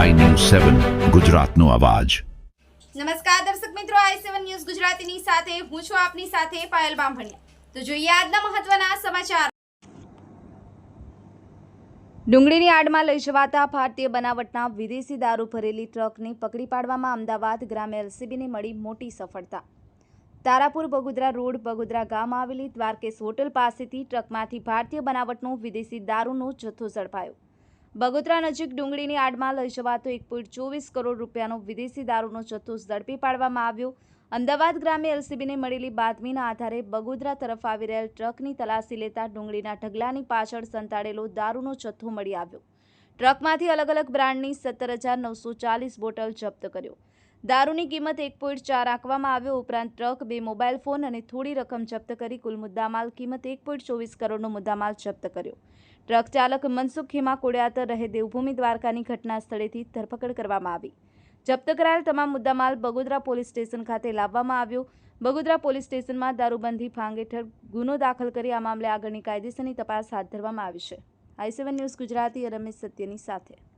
સેવન, ગુજરાતનો અવાજ. નમસ્કાર દર્શક મિત્રો, આઈ સેવન ન્યૂઝ ગુજરાતીની સાથે હું છું આપની સાથે પાયલ બામભણિયા. તો જોઈએ આજના મહત્વના સમાચાર. ડુંગળીની આડમાં લઈ જવાતા ભારતીય બનાવટના વિદેશી દારૂ ભરેલી ટ્રકને પકડી પાડવામાં અમદાવાદ ગ્રામે એલસીબીને મળી મોટી સફળતા. તારાપુર બગુદરા રોડ બગોદરા ગામ આવેલી દ્વારકેશ હોટલ પાસેથી ટ્રકમાંથી ભારતીય બનાવટનો વિદેશી દારૂનો જથ્થો ઝડપાયો. બગોદરા નજીક ડુંગળીની આડમાં લઈ જવાતો એક પોઈન્ટ ચોવીસ કરોડ રૂપિયાનો વિદેશી દારૂનો જથ્થો ઝડપી પાડવામાં આવ્યો. અમદાવાદ ગ્રામે એલસીબીને મળેલી બાતમીના આધારે બગોદરા તરફ આવી રહેલ ટ્રકની તલાશી લેતા ડુંગળીના ઢગલાની પાછળ સંતાડેલો દારૂનો જથ્થો મળી આવ્યો. ટ્રકમાંથી અલગ અલગ બ્રાન્ડની સત્તર હજાર નવસો ચાલીસ બોટલ જપ્ત કર્યો. દારૂની કિંમત એક પોઈન્ટ ચાર આંકવામાં આવ્યો ઉપરાંત ટ્રક, બે મોબાઈલ ફોન અને થોડી રકમ જપ્ત કરી કુલ મુદ્દામાલ કિંમત એક પોઈન્ટ ચોવીસ કરોડનો મુદ્દામાલ જપ્ત કર્યો. ટ્રક ચાલક મનસુખ હિમા કોડિયાતર રહે દેવભૂમિ દ્વારકાની ઘટના સ્થળેથી ધરપકડ કરવામાં આવી. જપ્ત કરાયેલ તમામ મુદ્દામાલ બગોદરા પોલીસ સ્ટેશન ખાતે લાવવામાં આવ્યો. બગોદરા પોલીસ સ્ટેશનમાં દારૂબંધી ફાંગ હેઠળ ગુનો દાખલ કરી આ મામલે આગળની કાયદેસરની તપાસ હાથ ધરવામાં આવી છે. આઈ ન્યૂઝ ગુજરાતી, રમેશ સત્યની સાથે.